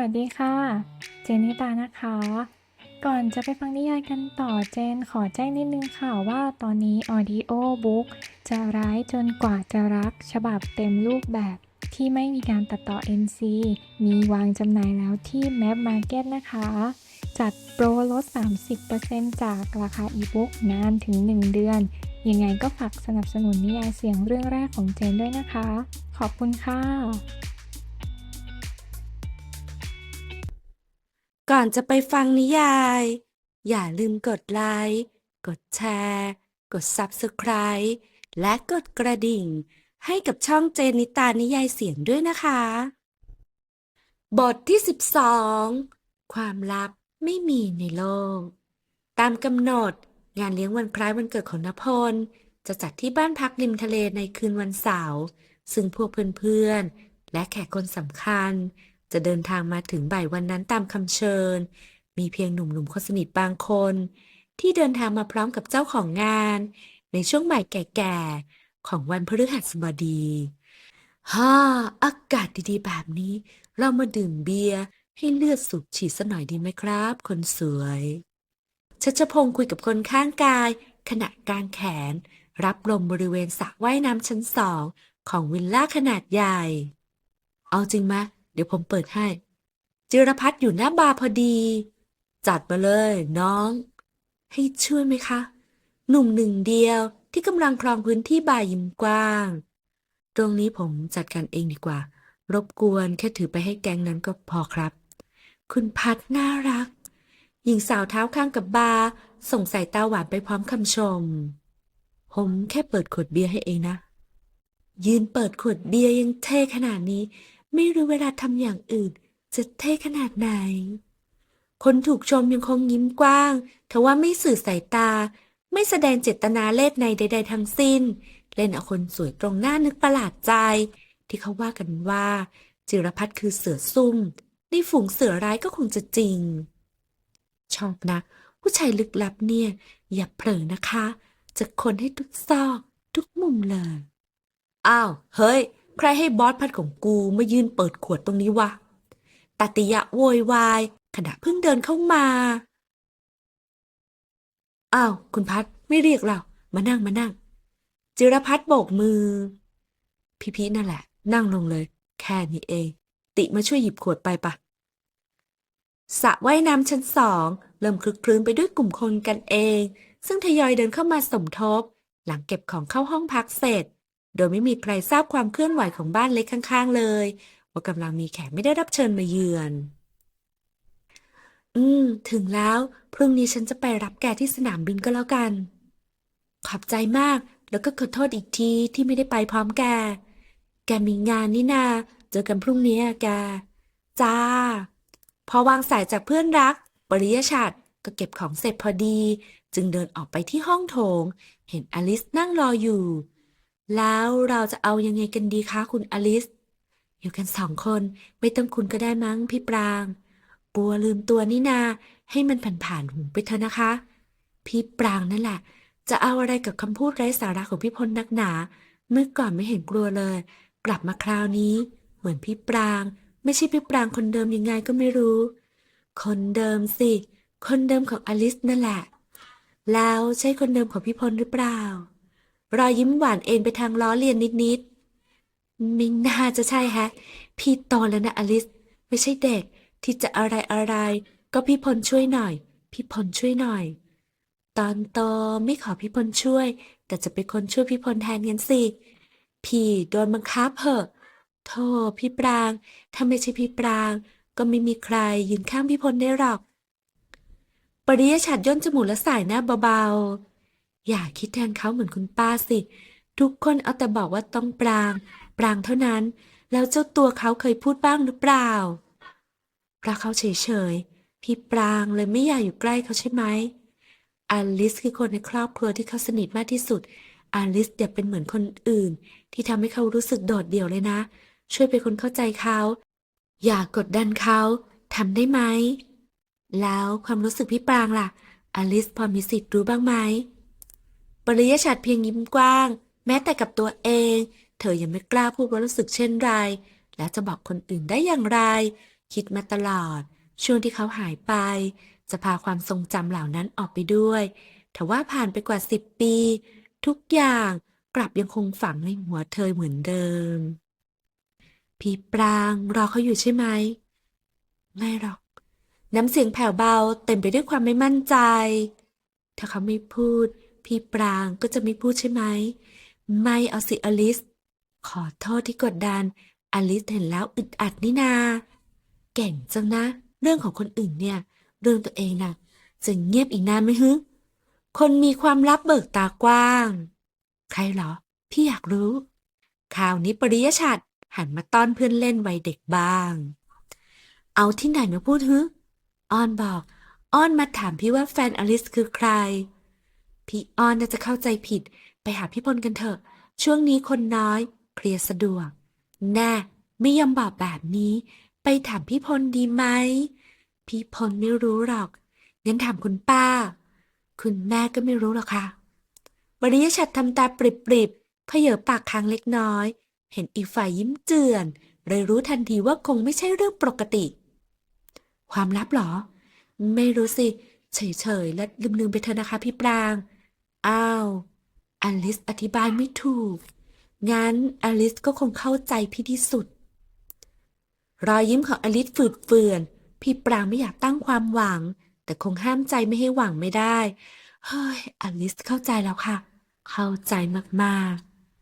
วัสดีค่ะ เจนนิตานะคะ ก่อนจะไปฟังนิยายกันต่อเจนขอแจ้งนิดนึงค่ะว่าตอนนี้ Audio Book จะร้ายจนกว่าจะรัก ฉบับเต็มรูปแบบที่ไม่มีการตัดต่อ NC มีวางจำหน่ายแล้วที่ Map Market นะคะ จัดโปรลด 30%จากราคาอีบุ๊กนานถึง 1 เดือน ยังไงก็ฝากสนับสนุนนิยายเสียงเรื่องแรกของเจนด้วยนะคะ ขอบคุณค่ะ ก่อนจะไปฟังนิยาย อย่าลืมกดไลค์ กดแชร์ กด Subscribe และกดกระดิ่ง ให้กับช่องเจนิตานิยายเสียงด้วยนะคะ บทที่ 12 ความลับไม่มีในโลก ตามกำหนดงานเลี้ยงวันคล้ายวันเกิดของนพล จะจัดที่บ้านพักริมทะเลในคืนวันเสาร์ ซึ่งพวกเพื่อนๆ และแขกคนสำคัญ จะเดินทางมาถึงบ่ายวันนั้นตามคำเชิญ มีเพียงหนุ่มๆคนสนิทบางคน ที่เดินทางมาพร้อมกับเจ้าของงาน ในช่วงบ่ายแก่ๆ ของวันพฤหัสบดีฮ่าอากาศดีๆ แบบนี้ เรามาดื่มเบียร์ให้เลือดสูบฉีดสักหน่อยดีไหมครับ คนสวยชัชพงศ์คุยกับคนข้างกาย ขณะกางแขน รับลมบริเวณสระว่ายน้ำชั้นสองของวิลล่าขนาดใหญ่ เอาจริงมะ เดี๋ยวผมเปิดให้ จิรพัฒน์อยู่หน้าบาร์พอดี จัดมาเลยน้อง ให้ช่วยไหมคะ หนุ่มหนึ่งเดียวที่กำลังครองพื้นที่บาร์ยิมกว้าง ตรงนี้ผมจัดการเองดีกว่า รบกวนแค่ถือไปให้แก๊งนั้นก็พอครับ คุณพัดน่ารัก หญิงสาวเท้าข้างกับบาร์ส่งสายตาหวานไปพร้อมคำชม ผมแค่เปิดขวดเบียร์ให้เองนะยืนเปิดขวดเบียร์ยังเท่ขนาดนี้ ไม่รู้เวลาทำอย่างอื่น จะเท่ขนาดไหน คนถูกชมยังคงยิ้มกว้างทว่าไม่สื่อสายตา ไม่แสดงเจตนาเล่ห์ในใด ๆ ทั้งสิ้น เล่นเอาคนสวยตรงหน้านึกประหลาดใจ ที่เขาว่ากันว่า จิรพัฒน์คือเสือซุ่มในฝูงเสือร้ายก็คงจะจริง ชอบนะ ผู้ชายลึกลับเนี่ย อย่าเผลอนะคะ จะคนให้ทุกซอก ทุกมุมเลย อ้าว เฮ้ย ใครให้บอสพัดของกูมายืนเปิดขวดตรงนี้วะตติยะโวยวายขณะเพิ่งเดินเข้ามา อ้าว คุณพัดไม่เรียกเรา มานั่งมานั่ง จิรพัฒน์โบกมือ พี่พีนั่นแหละ นั่งลงเลย แค่นี้เอง ติมาช่วยหยิบขวดไปปะสระว่ายน้ำชั้นสองเริ่มคลึกคลื้นไปด้วยกลุ่มคนกันเอง ซึ่งทยอยเดินเข้ามาสมทบ หลังเก็บของเข้าห้องพักเสร็จ โดยไม่มีใครทราบความเคลื่อนไหวของบ้านเล็กข้างๆ เลย ว่ากำลังมีแขกไม่ได้รับเชิญมาเยือน อืม ถึงแล้ว พรุ่งนี้ฉันจะไปรับแกที่สนามบินก็แล้วกัน ขอบใจมาก แล้วก็ขอโทษอีกทีที่ไม่ได้ไปพร้อมแก แกมีงานนี่นา เจอกันพรุ่งนี้อะแก จ้า พอวางสายจากเพื่อนรัก ปริยชัดก็เก็บของเสร็จพอดี จึงเดินออกไปที่ห้องโถง เห็นอลิสนั่งรออยู่ แล้วเราจะเอายังไงกันดีคะคุณอลิส อยู่กันสองคน ไม่ต้องคุณก็ได้มั้งพี่ปรางกลัวลืมตัวนี่นา ให้มันผ่านๆหูไปเถอะนะคะ พี่ปรางนั่นแหละ จะเอาอะไรกับคำพูดไร้สาระของพี่พลนักหนา เมื่อก่อนไม่เห็นกลัวเลย กลับมาคราวนี้ เหมือนพี่ปราง ไม่ใช่พี่ปรางคนเดิมยังไงก็ไม่รู้ คนเดิมสิ คนเดิมของอลิสนั่นแหละ แล้วใช่คนเดิมของพี่พลหรือเปล่า รอยยิ้มหวานเอ็นไปทางล้อเลียนนิดๆไม่น่าจะใช่แฮะ พี่โตแล้วนะอลิส ไม่ใช่เด็กที่จะอะไรอะไรๆก็พี่พลช่วยหน่อย พี่พลช่วยหน่อย ตอนโตไม่ขอพี่พลช่วย แต่จะเป็นคนช่วยพี่พลแทนกันสิ พี่โดนบังคับเหอะโธ่พี่ปราง ถ้าไม่ใช่พี่ปราง ก็ไม่มีใครยืนข้างพี่พลได้หรอก ปริยชัดย่นจมูกและสายหน้าเบาๆ อย่าคิดแทนเขาเหมือนคุณป้าสิ ทุกคนเอาแต่บอกว่าต้องปราง ปรางเท่านั้น แล้วเจ้าตัวเขาเคยพูดบ้างหรือเปล่าเพราะเขาเฉยๆ พี่ปรางเลยไม่อยากอยู่ใกล้เขาใช่ไหมอลิสคือคนในครอบครัวที่เขาสนิทมากที่สุด อลิสอย่าเป็นเหมือนคนอื่น ที่ทำให้เขารู้สึกโดดเดี่ยวเลยนะ ช่วยเป็นคนเข้าใจเขา อย่ากดดันเขาทำได้ไหม แล้วความรู้สึกพี่ปรางล่ะ อลิสพอมีสิทธิ์รู้บ้างไหม ปริยชัดเพียงยิ้มกว้าง แม้แต่กับตัวเอง เธอยังไม่กล้าพูดว่ารู้สึกเช่นไร และจะบอกคนอื่นได้อย่างไร คิดมาตลอด ช่วงที่เขาหายไป จะพาความทรงจำเหล่านั้นออกไปด้วยแต่ว่าผ่านไปกว่าสิบปี ทุกอย่างกลับยังคงฝังในหัวเธอเหมือนเดิม พี่ปรางรอเขาอยู่ใช่ไหม ไม่หรอก น้ำเสียงแผ่วเบาเต็มไปด้วยความไม่มั่นใจ ถ้าเขาไม่พูด พี่ปรางก็จะไม่พูดใช่ไหม ไม่เอาสิอลิส ขอโทษที่กดดัน อลิสเห็นแล้วอึดอัดนี่นา เก่งจังนะ เรื่องของคนอื่นเนี่ย เรื่องตัวเองน่ะ จะเงียบอีกนานไหมฮึ คนมีความลับเบิกตากว้าง ใครเหรอ พี่อยากรู้ ข่าวนี้ปริยชัดหันมาต้อนเพื่อนเล่นวัยเด็กบ้าง เอาที่ไหนมาพูดฮึ อ้อนบอก อ้อนมาถามพี่ว่าแฟนอลิสคือใคร พี่อ้อนน่าจะเข้าใจผิด ไปหาพี่พลกันเถอะ ช่วงนี้คนน้อย เคลียร์สะดวก แน่ไม่ยอมบอกแบบนี้ ไปถามพี่พลดีไหม พี่พลไม่รู้หรอก งั้นถามคุณป้า คุณแม่ก็ไม่รู้หรอกค่ะบริยชัดทำตาปริบๆเขยอปากค้างเล็กน้อย เห็นอีกฝ่ายยิ้มเจือนเลยรู้ทันทีว่าคงไม่ใช่เรื่องปกติ ความลับหรอ ไม่รู้สิ เฉยๆ และลืมๆไปเถอะนะคะพี่ปราง อ้าว อลิสอธิบายไม่ถูก งั้นอลิสก็คงเข้าใจพี่ที่สุด รอยยิ้มของอลิสฝืดเฟือน พี่ปรางไม่อยากตั้งความหวัง แต่คงห้ามใจไม่ให้หวังไม่ได้ เฮ้ย อลิสเข้าใจแล้วค่ะ เข้าใจมาก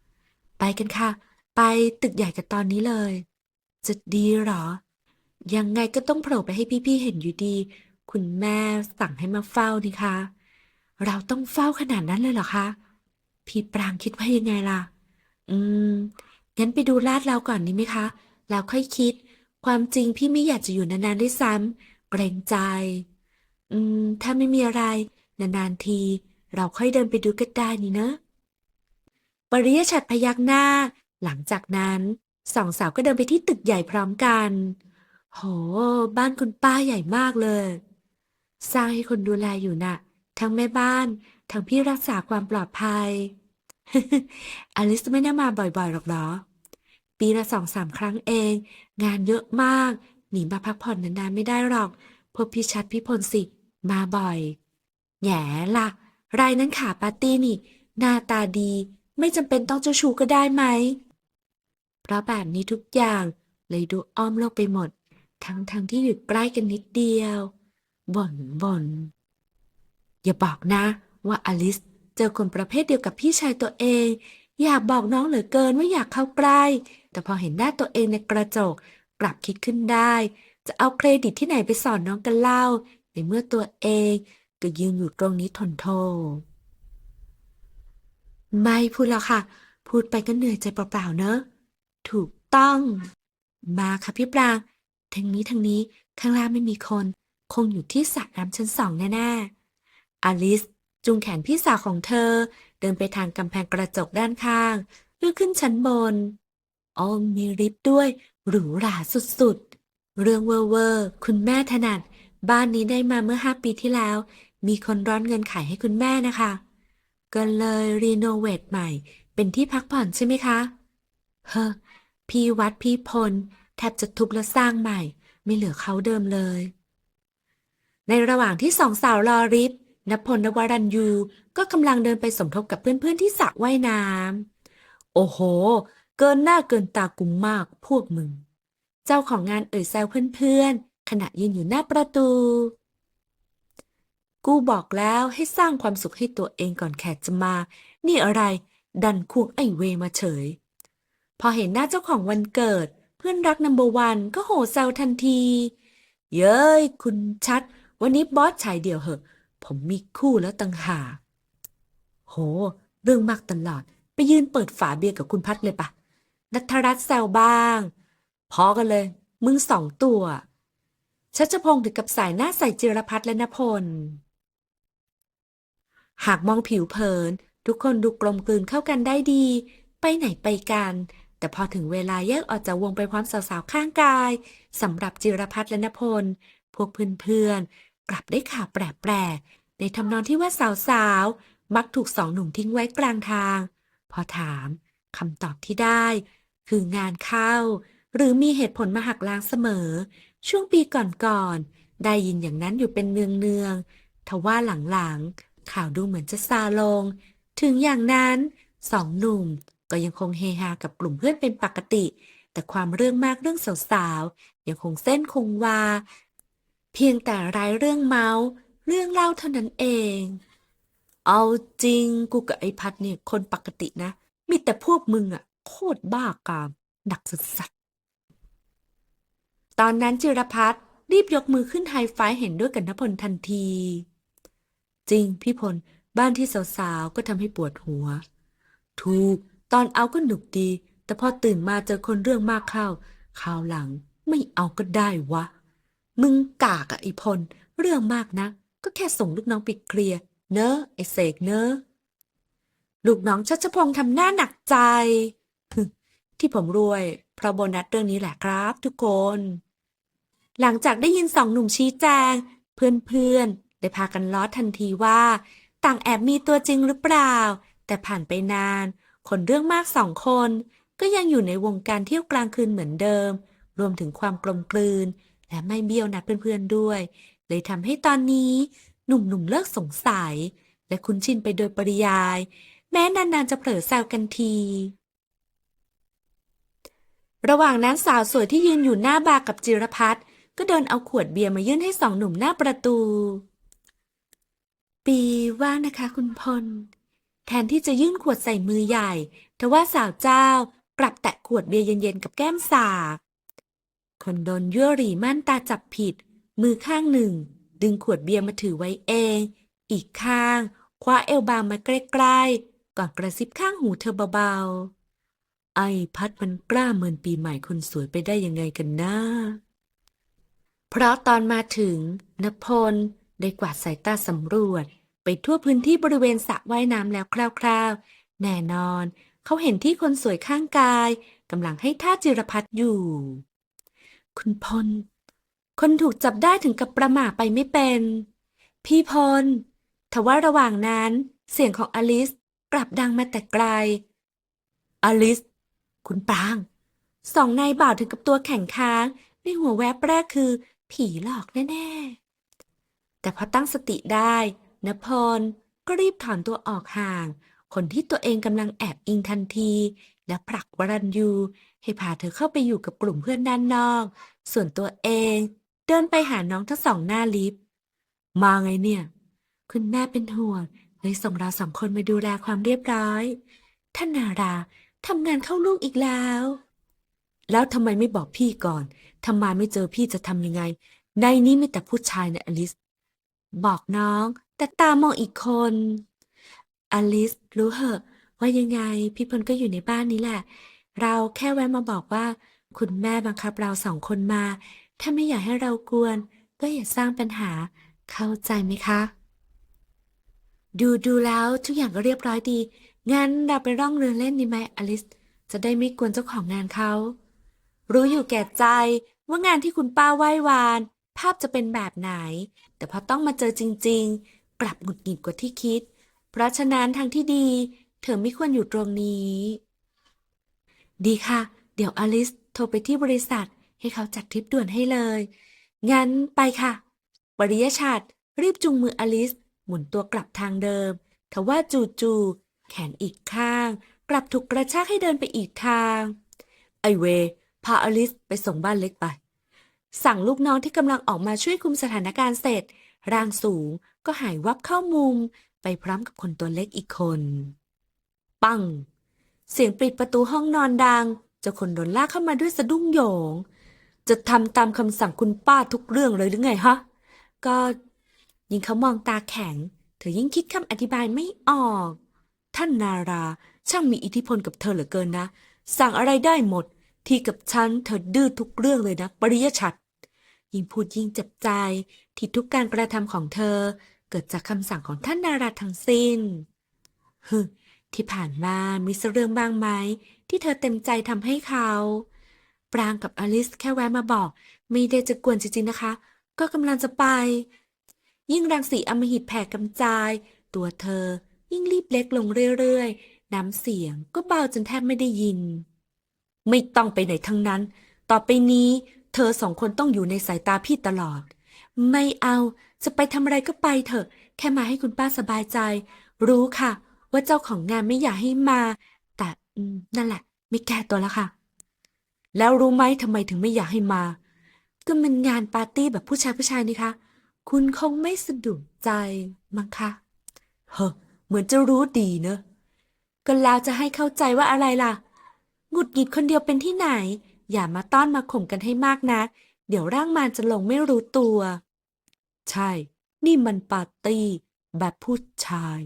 ๆ ไปกันค่ะ ไปตึกใหญ่กันตอนนี้เลย จะดีหรอ ยังไงก็ต้องโผล่ไปให้พี่ๆเห็นอยู่ดี คุณแม่สั่งให้มาเฝ้านี่คะ เราต้องเฝ้าขนาดนั้นเลยเหรอคะ พี่ปรางคิดว่ายังไงล่ะ อืม งั้นไปดูลาดเราก่อนดีไหมคะ แล้วค่อยคิด ความจริงพี่ไม่อยากจะอยู่นานๆด้วยซ้ำเกรงใจ อืม ถ้าไม่มีอะไร นานๆที เราค่อยเดินไปดูก็ได้นี่เนอะปริยชัดพยักหน้า หลังจากนั้นสองสาวก็เดินไปที่ตึกใหญ่พร้อมกัน โห บ้านคุณป้าใหญ่มากเลย สร้างให้คนดูแลอยู่น่ะ ทั้งแม่บ้าน ทั้งพี่รักษาความปลอดภัย อลิสไม่ได้มาบ่อยๆหรอกหรอ ปีละสองสามครั้งเอง งานเยอะมาก หนีมาพักผ่อนนานๆไม่ได้หรอกพวกพี่ชัดพี่พลสิ มาบ่อย แหง่ล่ะรายนั้นขาปาร์ตี้นี่ หน้าตาดี ไม่จำเป็นต้องเจ้าชู้ก็ได้ไหม เพราะแบบนี้ทุกอย่างเลยดูอ้อมโลกไปหมด ทั้งๆทที่อยู่ใกล้กันนิดเดียว บ่นบ่น อย่าบอกนะ ว่าอลิสเจอคนประเภทเดียวกับพี่ชายตัวเอง อยากบอกน้องเหลือเกินว่าอยากเข้าใกล้ แต่พอเห็นหน้าตัวเองในกระจก กลับคิดขึ้นได้ จะเอาเครดิตที่ไหนไปสอนน้องกันเล่า ในเมื่อตัวเองก็ยืนอยู่ตรงนี้ทนโทไม่พูดแล้วค่ะ พูดไปก็เหนื่อยใจเปล่าๆเนอะ ถูกต้อง มาค่ะพี่ปรางทางนี้ทางนี้ข้างล่างไม่มีคน คงอยู่ที่สระน้ำชั้นสองแน่ๆ อลิสจูงแขนพี่สาวของเธอ เดินไปทางกำแพงกระจกด้านข้างเพื่อขึ้นชั้นบนอ๋อมีลิฟต์ด้วย หรูหราสุดๆ เรื่องเวอร์เวอร์คุณแม่ถนัด บ้านนี้ได้มาเมื่อห้าปีที่แล้ว มีคนร้อนเงินขายให้คุณแม่นะคะ ก็เลยรีโนเวทใหม่ เป็นที่พักผ่อนใช่ไหมคะ เฮ้อ พี่วัดพี่พล แทบจะทุบและสร้างใหม่ ไม่เหลือเขาเดิมเลย ในระหว่างที่สองสาวรอริฟ นพลนวรัญยูก็กำลังเดินไปสมทบกับเพื่อนๆที่สระว่ายน้ำ โอ้โห เกินหน้าเกินตากุมมากพวกมึง เจ้าของงานเอ่ยแซวเพื่อนๆ ขณะยืนอยู่หน้าประตู กูบอกแล้วให้สร้างความสุขให้ตัวเองก่อนแขกจะมา นี่อะไร ดันควงไอเวมาเฉย พอเห็นหน้าเจ้าของวันเกิด เพื่อนรักนัมเบอร์วันก็โห่แซวทันที เย้ย คุณชัด วันนี้บอสชายเดียวเหอะ ผมมีคู่แล้วตังหา โห เรื่องมากตลอด ไปยืนเปิดฝาเบียร์กับคุณพัดเลยปะ นัทรัตน์แซวบ้าง พอกันเลย มึงสองตัว ชัชพงศ์ถึงกับสายหน้าใส่จิรพัฒน์และนพล หากมองผิวเผิน ทุกคนดูกลมกลืนเข้ากันได้ดี ไปไหนไปกัน แต่พอถึงเวลาแยกออกจากวงไปพร้อมสาวๆข้างกายสำหรับจิรพัฒน์และนพล พวกเพื่อนๆ กลับได้ข่าวแปลกๆในทำนองที่ว่าสาวๆ มักถูกสองหนุ่มทิ้งไว้กลางทาง พอถามคำตอบที่ได้ คืองานเข้า หรือมีเหตุผลมาหักล้างเสมอ ช่วงปีก่อนๆ ได้ยินอย่างนั้นอยู่เป็นเนืองๆทว่าหลังๆ ข่าวดูเหมือนจะซาลง ถึงอย่างนั้นสองหนุ่มก็ยังคงเฮฮากับกลุ่มเพื่อนเป็นปกติ แต่ความเรื่องมากเรื่องสาวๆ ยังคงเส้นคงวา เพียงแต่รายเรื่องเมาส์เรื่องเล่าเท่านั้นเอง เอาจริงกูกับไอ้พัดเนี่ยคนปกตินะ มีแต่พวกมึงอะโคตรบ้ากาม หนักสัสๆตอนนั้นจิรพัฒน์รีบยกมือขึ้นไฮไฟว์เห็นด้วยกับนพลทันที จริงพี่พล บ้านที่สาวๆ ก็ทำให้ปวดหัว ถูก ตอนเอาก็หนุกดี แต่พอตื่นมาเจอคนเรื่องมากเข้าคราวหลังไม่เอาก็ได้วะ มึงกากอะไอพล เรื่องมากนะ ก็แค่ส่งลูกน้องไปเคลียร์เนอะไอเสกเนอะลูกน้องชัชพงษ์ทำหน้าหนักใจ ที่ผมรวย เพราะโบนัสเรื่องนี้แหละครับทุกคน หลังจากได้ยินสองหนุ่มชี้แจง เพื่อนๆ ได้พากันล้อทันทีว่า ต่างแอบมีตัวจริงหรือเปล่า แต่ผ่านไปนาน คนเรื่องมากสองคน ก็ยังอยู่ในวงการเที่ยวกลางคืนเหมือนเดิม รวมถึงความกลมกลืน และไม่เบี้ยวนัดเพื่อนๆด้วย เลยทำให้ตอนนี้หนุ่มๆเลิกสงสัย และคุ้นชินไปโดยปริยาย แม้นานๆจะเผลอแซวกันที ระหว่างนั้นสาวสวยที่ยืนอยู่หน้าบาร์กับจิรพัฒน์ก็เดินเอาขวดเบียร์มายื่นให้สองหนุ่มหน้าประตู ปีว่านะคะคุณพล แทนที่จะยื่นขวดใส่มือใหญ่ทว่าสาวเจ้ากลับแตะขวดเบียร์เย็นๆกับแก้มสาก คนโดนยั่วหรี่ม่านตาจับผิด มือข้างหนึ่ง ดึงขวดเบียร์มาถือไว้เอง อีกข้าง คว้าเอลบามาใกล้ๆ ก่อนกระซิบข้างหูเธอเบาๆ ไอ้พัดมันกล้าเมินปีใหม่คนสวยไปได้ยังไงกันนะเพราะตอนมาถึงนพลได้กวาดสายตาสำรวจ ไปทั่วพื้นที่บริเวณสระว่ายน้ำแล้วคร่าวๆ แน่นอน เขาเห็นที่คนสวยข้างกายกำลังให้ท่าจิรพัฒน์อยู่ คุณพล คนถูกจับได้ถึงกับประหม่าไปไม่เป็น พี่พลทว่าระหว่างนั้นเสียงของอลิสกลับดังมาแต่ไกล อลิส คุณปราง สองนายบ่าวถึงกับตัวแข็งค้าง ในหัวแวบแรกคือ ผีหลอกแน่ๆ แต่พอตั้งสติได้นพลก็รีบถอนตัวออกห่าง คนที่ตัวเองกำลังแอบอิงทันที และผลักวรัญยู ให้พาเธอเข้าไปอยู่กับกลุ่มเพื่อนด้านนอก ส่วนตัวเอง เดินไปหาน้องทั้งสองหน้าลิฟต์มาไงเนี่ย คุณแม่เป็นห่วงเลยส่งเราสองคนมาดูแลความเรียบร้อยท่านนาราทำงานเข้าลูกอีกแล้ว แล้วทำไมไม่บอกพี่ก่อนทำไมไม่เจอพี่จะทำยังไง ในนี้มีแต่ผู้ชายนะอลิส บอกน้อง แต่ตามองอีกคน อลิสรู้เหอะ ว่ายังไงพี่พลก็อยู่ในบ้านนี้แหละ เราแค่แวะมาบอกว่า คุณแม่บังคับเราสองคนมา ถ้าไม่อยากให้เรากวน ก็อย่าสร้างปัญหา เข้าใจไหมคะ ดูดูแล้วทุกอย่างก็เรียบร้อยดี งั้นเราไปร่องเรือเล่นดีไหมอลิส จะได้ไม่กวนเจ้าของงานเขา รู้อยู่แก่ใจว่างานที่คุณป้าไหว้วาน ภาพจะเป็นแบบไหน แต่พอต้องมาเจอจริง ๆ กลับหงุดหงิดกว่าที่คิด เพราะฉะนั้นทางที่ดี เธอไม่ควรอยู่ตรงนี้ ดีค่ะ เดี๋ยวอลิสโทรไปที่บริษัทให้เขาจัดทริปด่วนให้เลย งั้นไปค่ะปริยชาติรีบจูงมืออลิส หมุนตัวกลับทางเดิม ทว่าจู่ๆแขนอีกข้าง กลับถูกกระชากให้เดินไปอีกทาง ไอเว พาอลิสไปส่งบ้านเล็กไป สั่งลูกน้องที่กำลังออกมาช่วยคุมสถานการณ์เสร็จ ร่างสูงก็หายวับเข้ามุม ไปพร้อมกับคนตัวเล็กอีกคน ปัง เสียงปิดประตูห้องนอนดังเจ้าคนโดนลากเข้ามาด้วยสะดุ้งโหยง จะทำตามคำสั่งคุณป้าทุกเรื่องเลยหรือไงฮะ ก็ยิ่งเขามองตาแข็ง เธอยิ่งคิดคำอธิบายไม่ออก ท่านนาราช่างมีอิทธิพลกับเธอเหลือเกินนะ สั่งอะไรได้หมด ที่กับฉันเธอดื้อทุกเรื่องเลยนะ ปริยชัด ยิ่งพูดยิ่งเจ็บใจ ที่ทุกการกระทำของเธอ เกิดจากคำสั่งของท่านนาราทั้งสิ้นฮึที่ผ่านมามีเรื่องบ้างไหม ที่เธอเต็มใจทำให้เขา ปรางกับอลิสแค่แวะมาบอก ไม่ได้จะกวนจริงๆนะคะ ก็กำลังจะไป ยิ่งรังสีอมหิตแผ่กำจาย ตัวเธอยิ่งรีบเล็กลงเรื่อยๆ น้ำเสียงก็เบาจนแทบไม่ได้ยิน ไม่ต้องไปไหนทั้งนั้น ต่อไปนี้ เธอสองคนต้องอยู่ในสายตาพี่ตลอด ไม่เอา จะไปทำอะไรก็ไปเถอะ แค่มาให้คุณป้าสบายใจ รู้ค่ะ ว่าเจ้าของงานไม่อยากให้มา แต่นั่นแหละ ไม่แก้ตัวแล้วค่ะ แล้วรู้ไหมทำไมถึงไม่อยากให้มา ก็มันงานปาร์ตี้แบบผู้ชายผู้ชายนี่คะ คุณคงไม่สะดวกใจมั้งคะ เฮ้อเหมือนจะรู้ดีเนอะก็แล้วจะให้เข้าใจว่าอะไรล่ะหงุดหงิดคนเดียวเป็นที่ไหน อย่ามาต้อนมาข่มกันให้มากนะ เดี๋ยวร่างมารจะลงไม่รู้ตัว ใช่ นี่มันปาร์ตี้แบบผู้ชาย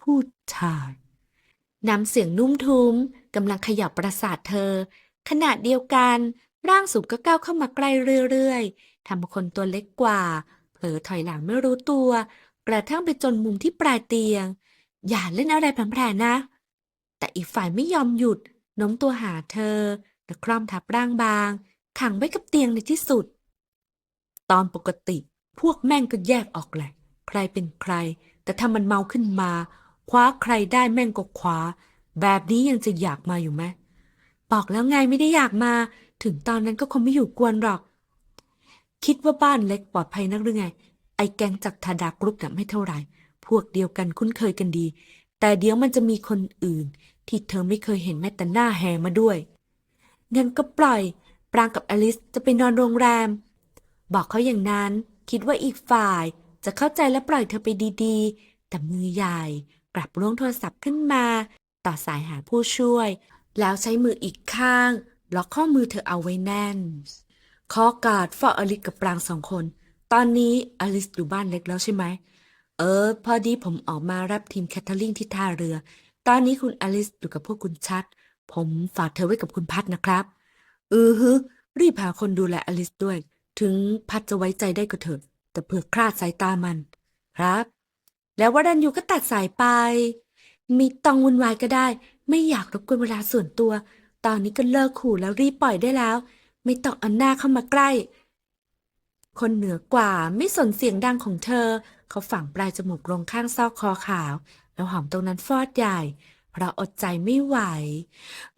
ผู้ชาย น้ำเสียงนุ่มทุ้มกำลังขยับประสาทเธอ ขณะเดียวกัน ร่างสูงก็ก้าวเข้ามาใกล้เรื่อยๆทำให้คนตัวเล็กกว่า เผลอถอยหลังไม่รู้ตัว กระทั่งไปจนมุมที่ปลายเตียง อย่าเล่นอะไรแผลๆนะ แต่อีกฝ่ายไม่ยอมหยุดโน้มตัวหาเธอตะคร่อมทับร่างบาง ขังไว้กับเตียงในที่สุด ตอนปกติ พวกแม่งก็แยกออกแหละ ใครเป็นใคร แต่ถ้ามันเมาขึ้นมา คว้าใครได้แม่งก็คว้า แบบนี้ยังจะอยากมาอยู่ไหมบอกแล้วไงไม่ได้อยากมา ถึงตอนนั้นก็คงไม่อยู่กวนหรอก คิดว่าบ้านเล็กปลอดภัยนักหรือไง ไอ้แก๊งจากทาดากรุ๊ปน่ะไม่เท่าไหร่ พวกเดียวกันคุ้นเคยกันดี แต่เดี๋ยวมันจะมีคนอื่น ที่เธอไม่เคยเห็นแม้แต่หน้าแหมาด้วย งั้นก็ปล่อย ปรางกับอลิสจะไปนอนโรงแรม บอกเขาอย่างนั้น คิดว่าอีกฝ่ายจะเข้าใจและปล่อยเธอไปดีๆ แต่มือใหญ่กลับล้วงโทรศัพท์ขึ้นมา ต่อสายหาผู้ช่วย แล้วใช้มืออีกข้าง ล็อกข้อมือเธอเอาไว้แน่นขอการดเฝ้าอลิสกับปรางสองคน ตอนนี้อลิสอยู่บ้านเล็กแล้วใช่ไหม เออ พอดีผมออกมารับทีมแคทเธอรีนที่ท่าเรือ ตอนนี้คุณอลิสอยู่กับพวกคุณชัด ผมฝากเธอไว้กับคุณพัดนะครับ อือฮึรีบหาคนดูแลอลิสด้วย ถึงพัดจะไว้ใจได้ก็เถอะแต่เผื่อคลาดสายตามัน ครับ แล้ววรันยูก็ตัดสายไป มีตองวุ่นวายก็ได้ ไม่อยากรบกวนเวลาส่วนตัว ตอนนี้ก็เลิกขู่แล้วรีบปล่อยได้แล้ว ไม่ต้องเอาหน้าเข้ามาใกล้ คนเหนือกว่าไม่สนเสียงดังของเธอ เขาฝังปลายจมูกลงข้างซอกคอขาว แล้วหอมตรงนั้นฟอดใหญ่เพราะอดใจไม่ไหว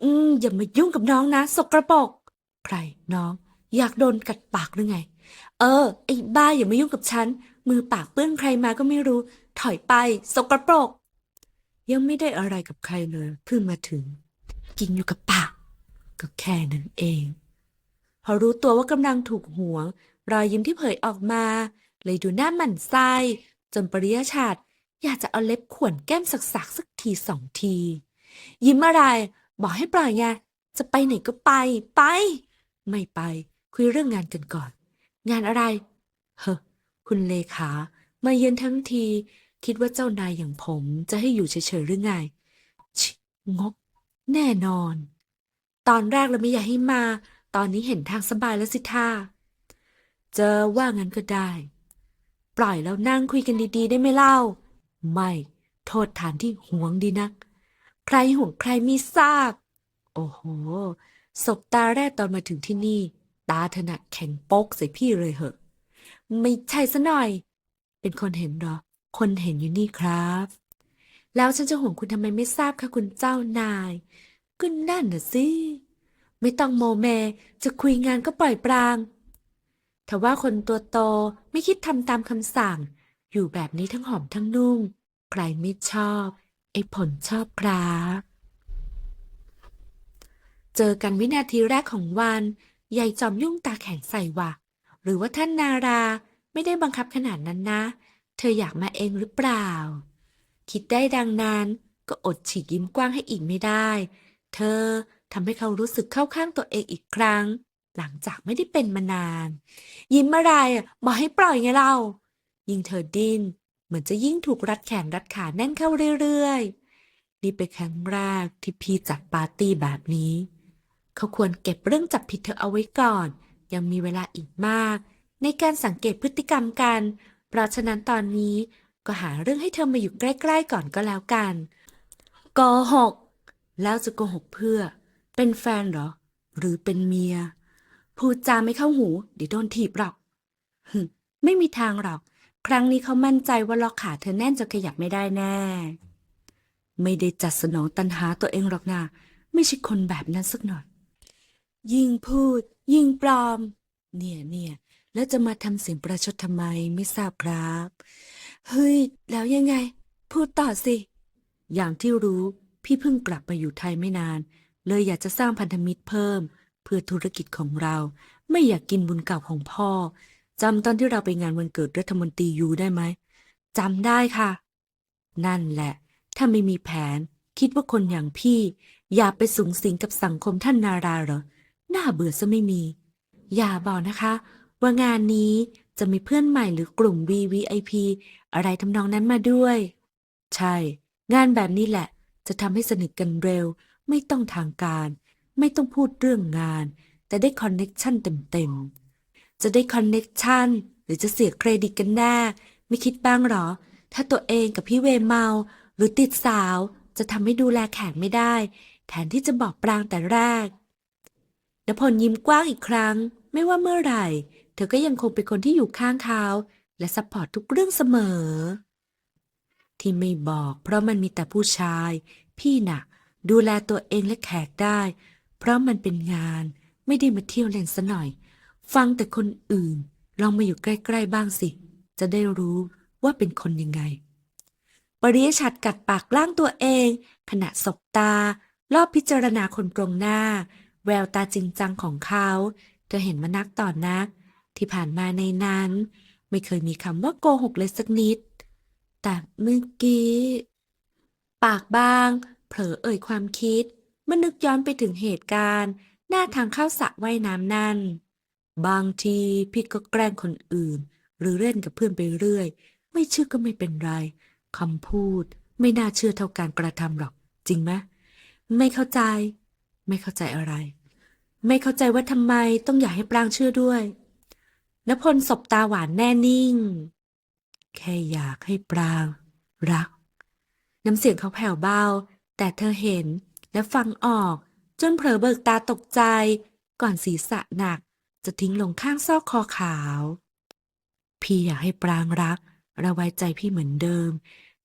อืมอย่ามายุ่งกับน้องนะ สกระปรกใครน้อง อยากโดนกัดปากหรือไง เออ ไอ้บ้าอย่ามายุ่งกับฉัน มือปากเปื้อนใครมาก็ไม่รู้ ถอยไป สกปรก ยังไม่ได้อะไรกับใครเลยเพิ่งมาถึง กินอยู่กับปาก ก็แค่นั้นเอง พอรู้ตัวว่ากำลังถูกหวง รอยยิ้มที่เผยออกมา เลยดูหน้าหมั่นไส้จนปริยชาติ อยากจะเอาเล็บข่วนแก้มสักๆสักทีสองที ยิ้มอะไร บอกให้ปล่อยไงจะไปไหนก็ไป ไป ไม่ไป คุยเรื่องงานกันก่อน งานอะไร เฮ้อคุณเลขา มาเยือนทั้งที คิดว่าเจ้านายอย่างผมจะให้อยู่เฉยๆหรือไง ชิงก แน่นอน ตอนแรกเราไม่อยากให้มา ตอนนี้เห็นทางสบายแล้วสิท่าเจอว่างั้นก็ได้ ปล่อยแล้วนั่งคุยกันดีๆ ได้ไหมเล่า ไม่ โทษฐานที่ห่วงดีนัก ใครห่วงใครม่ทราบ โอ้โหสบตาแรกตอนมาถึงที่นี่ ตาถนัดแข็งโป๊กใส่พี่เลยเหอะ ไม่ใช่ซะหน่อย เป็นคนเห็นหรอ คนเห็นอยู่นี่ครับ แล้วฉันจะห่วงคุณทำไมไม่ทราบคะคุณเจ้านายก็นั่นน่ะสิ ไม่ต้องโมเม จะคุยงานก็ปล่อยปรางแต่ว่าคนตัวโตไม่คิดทำตามคำสั่ง อยู่แบบนี้ทั้งหอมทั้งนุ่ม ใครไม่ชอบ ไอ้ผลชอบครับ เจอกันวินาทีแรกของวัน ยายจอมยุ่งตาแข็งใส่ว่ะ หรือว่าท่านนาราไม่ได้บังคับขนาดนั้นนะ เธออยากมาเองหรือเปล่า คิดได้ดังนั้นก็อดฉีกยิ้มกว้างให้อีกไม่ได้ เธอทำให้เขารู้สึกเข้าข้างตัวเองอีกครั้ง หลังจากไม่ได้เป็นมานาน ยิ้มอะไรบอกให้ปล่อยไงเรา ยิ่งเธอดิ้นเหมือนจะยิ่งถูกรัดแขนรัดขาแน่นเข้าเรื่อยๆ นี่เป็นครั้งแรกที่พี่จัดปาร์ตี้แบบนี้ เขาควรเก็บเรื่องจับผิดเธอเอาไว้ก่อน ยังมีเวลาอีกมาก ในการสังเกตพฤติกรรมกัน เพราะฉะนั้นตอนนี้ก็หาเรื่องให้เธอมาอยู่ใกล้ๆก่อนก็แล้วกันโกหก แล้วจะโกหกเพื่อ เป็นแฟนเหรอ หรือเป็นเมีย พูดจาไม่เข้าหู เดี๋ยวโดนถีบหรอกหึไม่มีทางหรอก ครั้งนี้เขามั่นใจว่าล็อกขาเธอแน่นจนขยับไม่ได้แน่ ไม่ได้จัดสนองตันหาตัวเองหรอกนะไม่ใช่คนแบบนั้นสักหน่อย ยิ่งพูด ยิ่งปลอม เนี่ยเนี่ยแล้วจะมาทำเสียงประชดทำไมไม่ทราบครับ เฮ้ย แล้วยังไง พูดต่อสิ อย่างที่รู้พี่เพิ่งกลับมาอยู่ไทยไม่นาน เลยอยากจะสร้างพันธมิตรเพิ่ม เพื่อธุรกิจของเรา ไม่อยากกินบุญเก่าของพ่อจำตอนที่เราไปงานวันเกิดรัฐมนตรียูได้ไหมจำได้ค่ะ นั่นแหละ ถ้าไม่มีแผน คิดว่าคนอย่างพี่ อยากไปสูงสิงกับสังคมท่านนาราเหรอ น่าเบื่อซะไม่มี อย่าบอกนะคะ ว่างานนี้จะมีเพื่อนใหม่หรือกลุ่ม VVIP อะไรทำนองนั้นมาด้วย ใช่ งานแบบนี้แหละ จะทำให้สนิทกันเร็ว ไม่ต้องทางการ ไม่ต้องพูดเรื่องงาน แต่ได้คอนเน็กชันเต็มๆ จะได้คอนเน็กชันหรือจะเสียเครดิตกันแน่ไม่คิดบ้างหรอ ถ้าตัวเองกับพี่เวเมา หรือติดสาว จะทำให้ดูแลแขกไม่ได้ แทนที่จะบอกปรางแต่แรก นพลยิ้มกว้างอีกครั้ง ไม่ว่าเมื่อไหร่ เธอก็ยังคงเป็นคนที่อยู่ข้างเขาและซัพพอร์ตทุกเรื่องเสมอ ที่ไม่บอก เพราะมันมีแต่ผู้ชาย พี่น่ะ ดูแลตัวเองและแขกได้ เพราะมันเป็นงานไม่ได้มาเที่ยวเล่นซะหน่อย ฟังแต่คนอื่น ลองมาอยู่ใกล้ ๆ บ้างสิ จะได้รู้ว่าเป็นคนยังไง ปริยชัดกัดปากล่างตัวเอง ขณะสบตา รอบพิจารณาคนตรงหน้า แววตาจริงจังของเขา เธอเห็นมานักต่อนัก ที่ผ่านมาในนั้น ไม่เคยมีคำว่าโกหกเลยสักนิด แต่เมื่อกี้ ปากบาง เผลอเอ่ยความคิดเมื่อนึกย้อนไปถึงเหตุการณ์ หน้าทางเข้าสระว่ายน้ำนั่น บางทีพี่ก็แกล้งคนอื่น หรือเล่นกับเพื่อนไปเรื่อย ไม่เชื่อก็ไม่เป็นไรคำพูด ไม่น่าเชื่อเท่าการกระทำหรอก จริงไหมไม่เข้าใจ ไม่เข้าใจอะไร ไม่เข้าใจว่าทำไมต้องอยากให้ปรางเชื่อด้วยนพลสบตาหวานแน่นิ่ง แค่อยากให้ปราง รัก น้ำเสียงเขาแผ่วเบา แต่เธอเห็นและฟังออก จนเผลอเบิกตาตกใจ ก่อนศีรษะหนัก จะทิ้งลงข้างซอกคอขาว พี่อยากให้ปรางรัก ระไว้ใจพี่เหมือนเดิม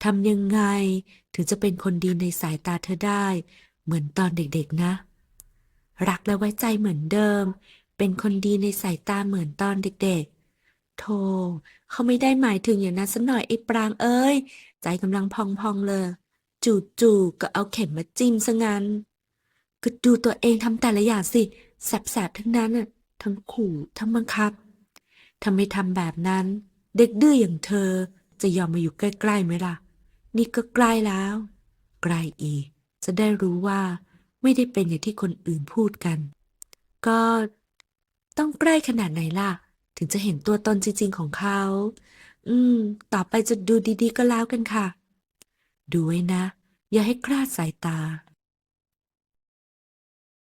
ทำยังไง ถึงจะเป็นคนดีในสายตาเธอได้ เหมือนตอนเด็กๆนะ รักและไว้ใจเหมือนเดิม เป็นคนดีในสายตาเหมือนตอนเด็กๆ โธ่เขาไม่ได้หมายถึงอย่างนั้นสักหน่อยไอ้ปรางเอ้ย ใจกำลังพองๆเลย จู่ๆก็เอาเข็มมาจิ้มซะงั้นก็ดูตัวเองทำแต่ละอย่างสิแสบๆทั้งนั้นน่ะทั้งขู่ทั้งบังคับถ้าไมทำแบบนั้น เด็กดื้ออย่างเธอจะยอมมาอยู่ใกล้ๆไหมล่ะ นี่ก็ใกล้แล้ว ใกล้อีก จะได้รู้ว่า ไม่ได้เป็นอย่างที่คนอื่นพูดกัน ก็ต้องใกล้ขนาดไหนล่ะ ถึงจะเห็นตัวตนจริง ๆ ของเขา อืม ต่อไปจะดูดีๆ ก็แล้วกันค่ะ ดูไว้นะ อย่าให้คลาดสายตา